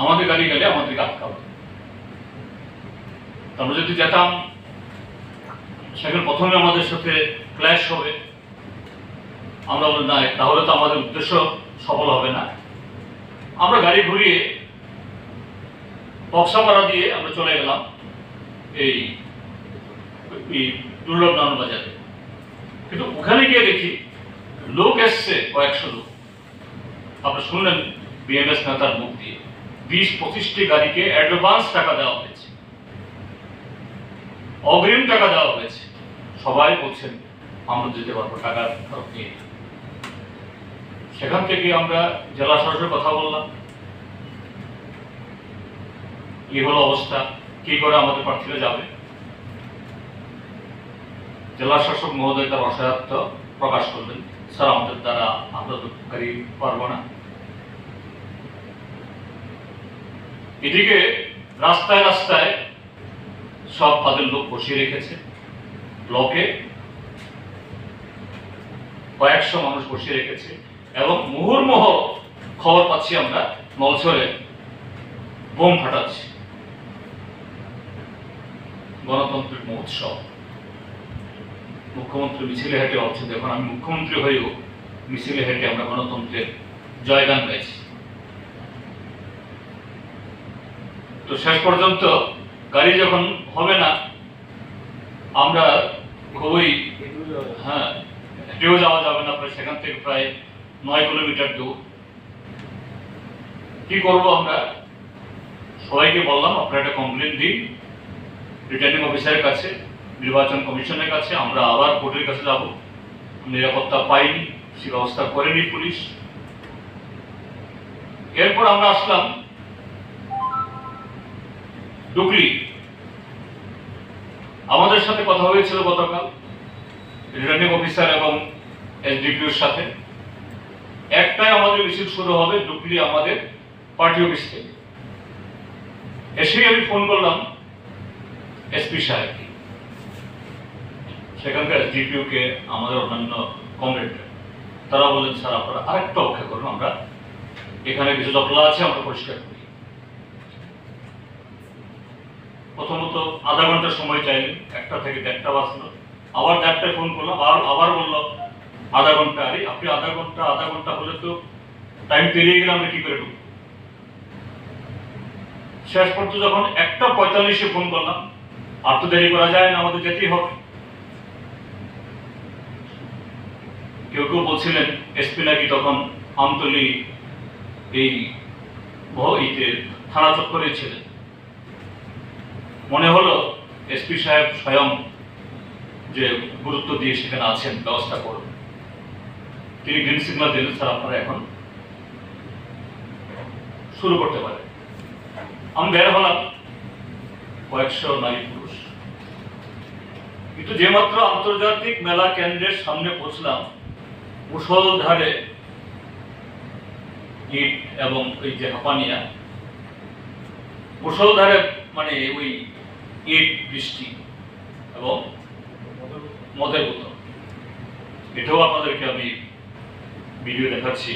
আমাদের গাড়ি গেলে আমাদেরকে আটকাবে আমরা যদি যেতাম, সেখানে প্রথমে আমাদের সাথে ক্ল্যাশ হবে। আমরা বলি না, তাহলে তো আমাদের উদ্দেশ্য সফল হবে না। আমরা গাড়ি ঘুরিয়ে বক্সাপাড়া দিয়ে আমরা চলে গেলাম এই দুর্লভ নারায়ণ বাজারে। কিন্তু ওখানে গিয়ে দেখি লোক এসছে কয়েকশো লোক। আপনারা শুনলেন বিএমএস নেতার মুখ দিয়ে। বিশ পঁচিশটি গাড়িকে অ্যাডভান্স টাকা দেওয়া হয়েছে। অগ্রিম টাকা দেওয়া হয়েছে। সবাই বলছেন, আমরা যেতে পারব ফেরত নিয়ে সেখান থেকে আমরা জেলা শাসকের কথা বললাম। হলো অবস্থা? কি করে আমাদের প্রার্থীরা যাবে? জেলা শাসক মহোদয় তার অসহায়ত্ব প্রকাশ করলেন। স্যার, আমাদের দ্বারা আমরা গাড়ি পারব না। এদিকে রাস্তায় রাস্তায় সব তাদের লোক বসিয়ে রেখেছে। ব্লকে কয়েকশো মানুষ বসিয়ে রেখেছে এবং মুহুর্মুহ খবর পাচ্ছি আমরা নলছরে বোম ফাটাচ্ছে। গণতন্ত্রের মহোৎসব। মুখ্যমন্ত্রী মিছিলে হেঁটে অবশ্য দেখুন আমি মুখ্যমন্ত্রী হয়েও মিছিলে হেঁটে আমরা গণতন্ত্রের জয়গান গাইছি। তো শেষ পর্যন্ত গাড়ি যখন হবে না, আমরা খুবই হ্যাঁ হেঁটেও যাওয়া যাবে না, প্রায় সেখান থেকে প্রায় নয় কিলোমিটার দূর। কি করব আমরা? সবাইকে বললাম, আপনারা একটা কমপ্লেন দিন। রিটার্নিং অফিসারের কাছে, নির্বাচন কমিশনের কাছে, আমরা আবার কোর্টের কাছে যাব। নিরাপত্তা পাইনি, সে ব্যবস্থা করেনি পুলিশ। এরপর আমরা আসলাম ডুকলি আমাদের সাথে কথা হয়েছিল গতকাল রিটার্নিং অফিসার এবং এসডিপিওর সাথে। একটাই আমাদের মিছিল শুরু হবে ডুকলি আমাদের পার্টি অফিস থেকে। এসেই আমি ফোন করলাম এসপি সাহেবকে। সেখানকার এসডিপিও কে আমাদের অন্যান্য কমরেড তারা বলেন স্যার, আপনারা আরেকটা অপেক্ষা করুন, আমরা এখানে কিছু জটলা আছে, আমরা পরিষ্কার করি প্রথমত আধা ঘণ্টা সময় চাইলেন একটা থেকে দেড়টা বাজলো। আবার দেড়টায় ফোন করলাম আবার আবার বলল, আধা ঘণ্টা। আরে, আপনি আধা ঘণ্টা আধা ঘণ্টা হলে তো টাইম পেরিয়ে গেলে আমরা কি করে ঢুকবো? শেষ পর্যন্ত যখন একটা পঁয়তাল্লিশে ফোন করলাম, আর তো দেরি করা যায় না, আমাদের যেতেই হবে। কেউ কেউ বলছিলেন এসপি নাকি তখন আমতলি এই থানা চত্বরে ছিলেন। মনে হলো এসপি সাহেব স্বয়ং যে গুরুত্ব দিয়ে সেখানে আছেন, ব্যবস্থা করুন। তিনি গ্রিন সিগন্যাল দিলেন, স্যার, আপনারা এখন শুরু করতে পারেন। আমি বের হলাম কয়েকশো নারী পুরুষ। কিন্তু যে মাত্র আন্তর্জাতিক মেলা কেন্দ্রের সামনে পৌঁছলাম মুসলধারে ইট এবং ওই যে হাঁপানিয়া মুসলধারে মানে ওই ইট বৃষ্টি এবং মদের বোতল। এটাও আপনাদেরকে আমি ভিডিও দেখাচ্ছি।